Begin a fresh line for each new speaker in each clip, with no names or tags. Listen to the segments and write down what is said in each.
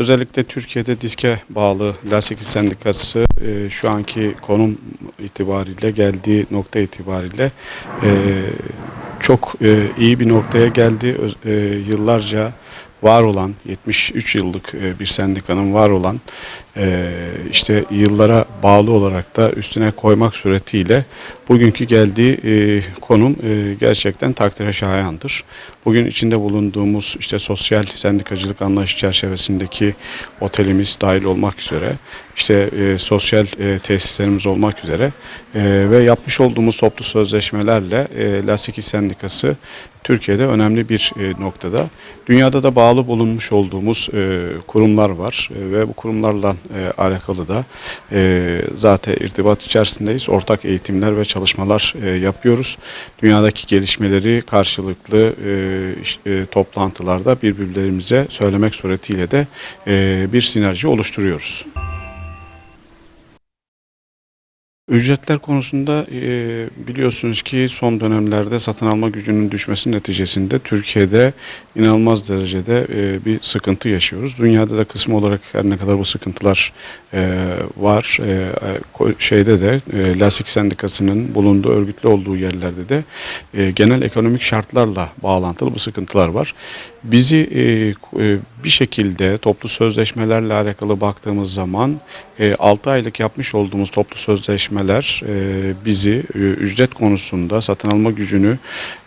özellikle Türkiye'de diske bağlı Lastik Sendikası e, şu anki konum itibariyle geldiği nokta itibariyle e, çok e, iyi bir noktaya geldi. E, yıllarca var olan 73 yıllık e, bir sendikanın var olan e, işte yıllara bağlı olarak da üstüne koymak suretiyle bugünkü geldiği e, konum e, gerçekten takdire şayandır. Bugün içinde bulunduğumuz işte sosyal sendikacılık anlayışı çerçevesindeki otelimiz dahil olmak üzere işte e, sosyal e, tesislerimiz olmak üzere e, ve yapmış olduğumuz toplu sözleşmelerle e, Lastik İş Sendikası Türkiye'de önemli bir e, noktada. Dünyada da bağlı bulunmuş olduğumuz e, kurumlar var e, ve bu kurumlarla e, alakalı da e, zaten irtibat içerisindeyiz. Ortak eğitimler ve çalışmalar e, yapıyoruz. Dünyadaki gelişmeleri karşılıklı e, e, toplantılarda birbirlerimize söylemek suretiyle de bir sinerji oluşturuyoruz. Ücretler konusunda e, biliyorsunuz ki son dönemlerde satın alma gücünün düşmesi neticesinde Türkiye'de inanılmaz derecede e, bir sıkıntı yaşıyoruz. Dünyada da kısmı olarak her ne kadar bu sıkıntılar e, var, e, şeyde de e, Lastik Sendikası'nın bulunduğu, örgütlü olduğu yerlerde de e, genel ekonomik şartlarla bağlantılı bu sıkıntılar var. Bizi e, e, bir şekilde toplu sözleşmelerle alakalı baktığımız zaman 6 aylık yapmış olduğumuz toplu sözleşmeler e, bizi e, ücret konusunda satın alma gücünü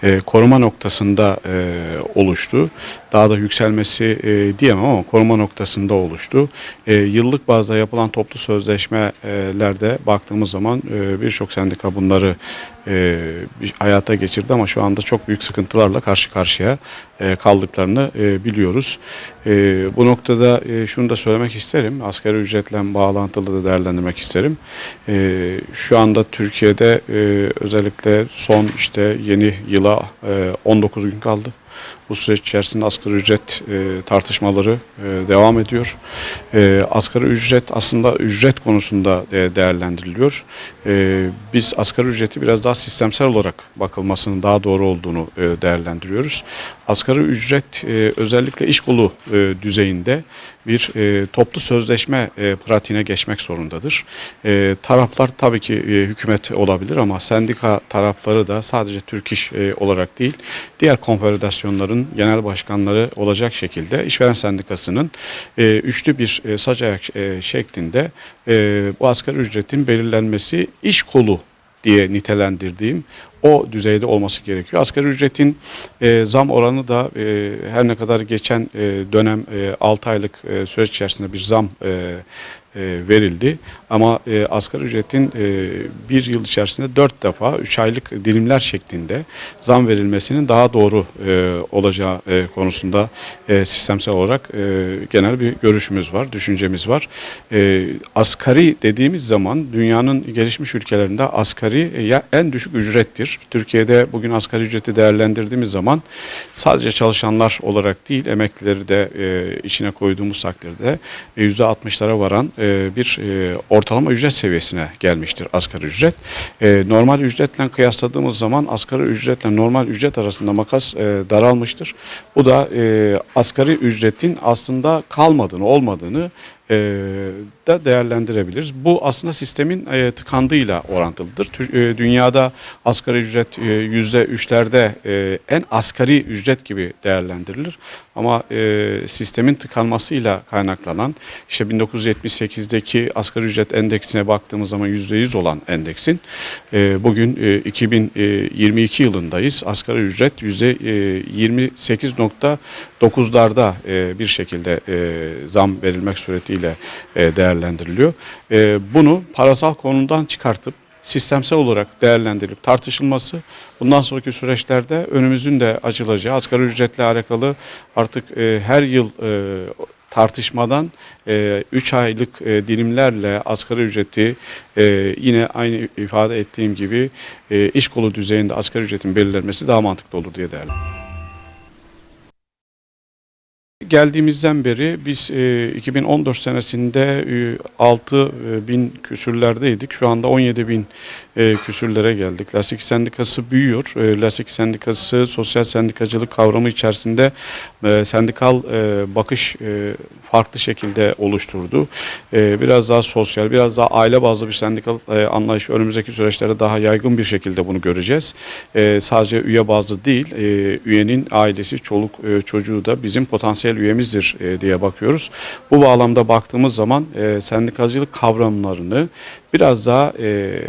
e, koruma noktasında e, oluştu. Daha da yükselmesi e, diyemem ama koruma noktasında oluştu. E, yıllık bazda yapılan toplu sözleşmelerde baktığımız zaman e, birçok sendika bunları e, hayata geçirdi ama şu anda çok büyük sıkıntılarla karşı karşıya e, kaldıklarını e, biliyoruz. E, bu noktada e, şunu da söylemek isterim. Asgari ücretle bağlantılı da değerlendirmek isterim. E, şu anda Türkiye'de e, özellikle son işte yeni yıla e, 19 gün kaldı. Bu süreç içerisinde asgari ücret e, tartışmaları e, devam ediyor. E, asgari ücret aslında ücret konusunda e, değerlendiriliyor. E, biz asgari ücreti biraz daha sistemsel olarak bakılmasının daha doğru olduğunu e, değerlendiriyoruz. Asgari ücret e, özellikle iş kolu e, düzeyinde bir e, toplu sözleşme e, pratiğine geçmek zorundadır. E, taraflar tabii ki e, hükümet olabilir ama sendika tarafları da sadece Türk İş e, olarak değil, diğer konfederasyonların genel başkanları olacak şekilde işveren sendikasının e, üçlü bir e, saç ayak e, şeklinde e, bu asgari ücretin belirlenmesi iş kolu diye nitelendirdiğim o düzeyde olması gerekiyor. Asgari ücretin e, zam oranı da e, her ne kadar geçen e, dönem e, 6 aylık e, süreç içerisinde bir zam e, verildi. Ama e, asgari ücretin e, bir yıl içerisinde dört defa üç aylık dilimler şeklinde zam verilmesinin daha doğru e, olacağı e, konusunda e, sistemsel olarak e, genel bir görüşümüz var, düşüncemiz var. E, asgari dediğimiz zaman dünyanın gelişmiş ülkelerinde asgari e, en düşük ücrettir. Türkiye'de bugün asgari ücreti değerlendirdiğimiz zaman sadece çalışanlar olarak değil emeklileri de e, içine koyduğumuz takdirde e, %60'lara varan e, bir e, ortalama ücret seviyesine gelmiştir asgari ücret. E, normal ücretle kıyasladığımız zaman asgari ücretle normal ücret arasında makas daralmıştır. Bu da e, asgari ücretin aslında kalmadığını, olmadığını e, da değerlendirebiliriz. Bu aslında sistemin e, tıkandığıyla orantılıdır. Tür, e, dünyada asgari ücret e, yüzde üçlerde e, en asgari ücret gibi değerlendirilir. Ama e, sistemin tıkanmasıyla kaynaklanan işte 1978'deki asgari ücret endeksine baktığımız zaman yüzde yüz olan endeksin e, bugün e, 2022 e, yılındayız. Asgari ücret yüzde e, 28.9 9'larda e, bir şekilde e, zam verilmek suretiyle e, değerlendiriliyor. E, bunu parasal konudan çıkartıp sistemsel olarak değerlendirilip tartışılması bundan sonraki süreçlerde önümüzün de açılacağı asgari ücretle alakalı artık e, her yıl e, tartışmadan 3 e, üç aylık e, dilimlerle asgari ücreti e, yine aynı ifade ettiğim gibi e, iş kolu düzeyinde asgari ücretin belirlenmesi daha mantıklı olur diye değerlendiriyorum. Geldiğimizden beri biz e, 2014 senesinde e, 6 bin küsürlerdeydik. Şu anda 17 bin e, küsürlere geldik. Lastik Sendikası büyüyor. E, Lastik Sendikası sosyal sendikacılık kavramı içerisinde e, sendikal e, bakış e, farklı şekilde oluşturdu. E, biraz daha sosyal, biraz daha aile bazlı bir sendikal e, anlayış önümüzdeki süreçlerde daha yaygın bir şekilde bunu göreceğiz. E, sadece üye bazlı değil, e, üyenin ailesi, çoluk e, çocuğu da bizim potansiyel üyemizdir e, diye bakıyoruz. Bu bağlamda baktığımız zaman e, sendikacılık kavramlarını biraz daha e,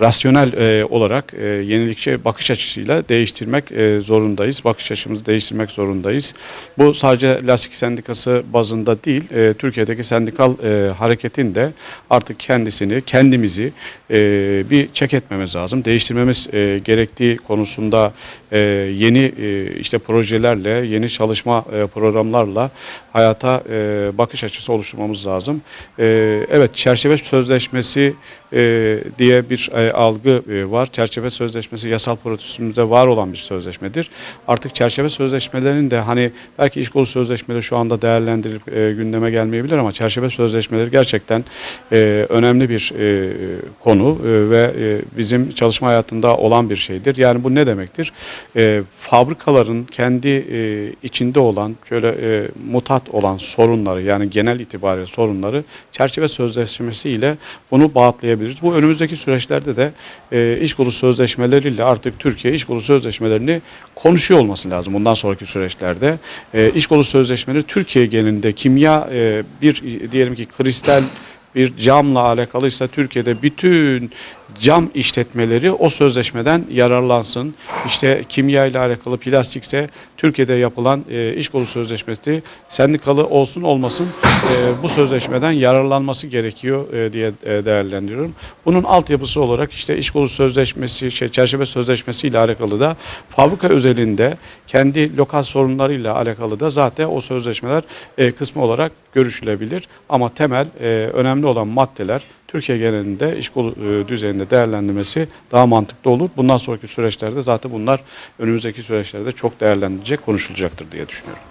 rasyonel e, olarak e, yenilikçi bakış açısıyla değiştirmek e, zorundayız. Bakış açımızı değiştirmek zorundayız. Bu sadece lastik sendikası bazında değil, e, Türkiye'deki sendikal e, hareketin de artık kendisini, kendimizi e, bir çek etmemiz lazım. Değiştirmemiz e, gerektiği konusunda e, yeni e, işte projelerle, yeni çalışma e, programlarla hayata e, bakış açısı oluşturmamız lazım. E, evet, çerçeve sözleşmesi e, diye bir e, algı e, var. Çerçeve sözleşmesi yasal prosedürümüzde var olan bir sözleşmedir. Artık çerçeve sözleşmelerinin de hani belki iş kolu sözleşmeleri şu anda değerlendirilip e, gündeme gelmeyebilir ama çerçeve sözleşmeleri gerçekten e, önemli bir e, konu e, ve e, bizim çalışma hayatında olan bir şeydir. Yani bu ne demektir? E, fabrikaların kendi e, içinde olan şöyle e, mutat olan sorunları yani genel itibariyle sorunları çerçeve sözleşmesi ile bunu bağıtlayabiliriz. Bu önümüzdeki süreçlerde de e, iş kolu sözleşmeleriyle artık Türkiye iş kolu sözleşmelerini konuşuyor olması lazım bundan sonraki süreçlerde. E, iş kolu sözleşmeleri Türkiye genelinde kimya e, bir diyelim ki kristal bir camla alakalıysa Türkiye'de bütün cam işletmeleri o sözleşmeden yararlansın. İşte kimya ile alakalı plastikse Türkiye'de yapılan e, iş kolu sözleşmesi sendikalı olsun olmasın e, bu sözleşmeden yararlanması gerekiyor e, diye e, değerlendiriyorum. Bunun altyapısı olarak işte iş kolu sözleşmesi, şey, çerçeve sözleşmesi ile alakalı da fabrika özelinde kendi lokal sorunlarıyla alakalı da zaten o sözleşmeler e, kısmı olarak görüşülebilir. Ama temel e, önemli olan maddeler Türkiye genelinde iş e, düzeyinde değerlendirmesi daha mantıklı olur. Bundan sonraki süreçlerde zaten bunlar önümüzdeki süreçlerde çok değerlendirilecek, konuşulacaktır diye düşünüyorum.